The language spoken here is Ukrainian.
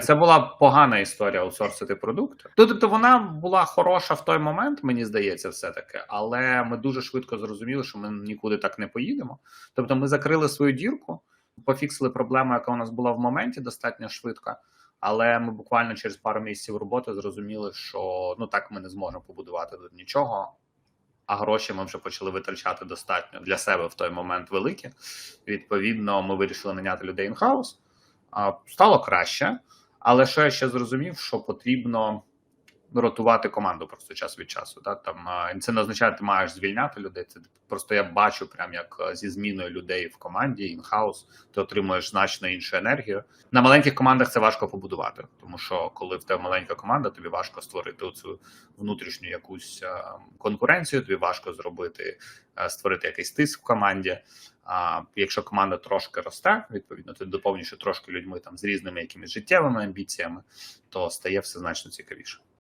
Це була погана історія аутсорсити продукти. Ну, тобто вона була хороша в той момент, мені здається, все таки, але ми дуже швидко зрозуміли, що ми нікуди так не поїдемо. Тобто, ми закрили свою дірку, пофіксили проблему, яка у нас була в моменті, достатньо швидко. Але ми буквально через пару місяців роботи зрозуміли, що ну так ми не зможемо побудувати тут нічого. А гроші ми вже почали витрачати достатньо для себе в той момент великі. Відповідно, ми вирішили наняти людей. А, Стало краще, але що я ще зрозумів, що потрібно ротувати команду просто час від часу. Да? Там це не означає, ти маєш звільняти людей. Це просто я бачу, прям як зі зміною людей в команді, in-house, ти отримуєш значно іншу енергію. На маленьких командах це важко побудувати, тому що коли в тебе маленька команда, тобі важко створити цю внутрішню якусь конкуренцію, тобі важко зробити створити якийсь тиск в команді. А якщо команда трошки росте, відповідно, ти доповнюєш трошки людьми там з різними якимись життєвими амбіціями, то стає все значно цікавіше.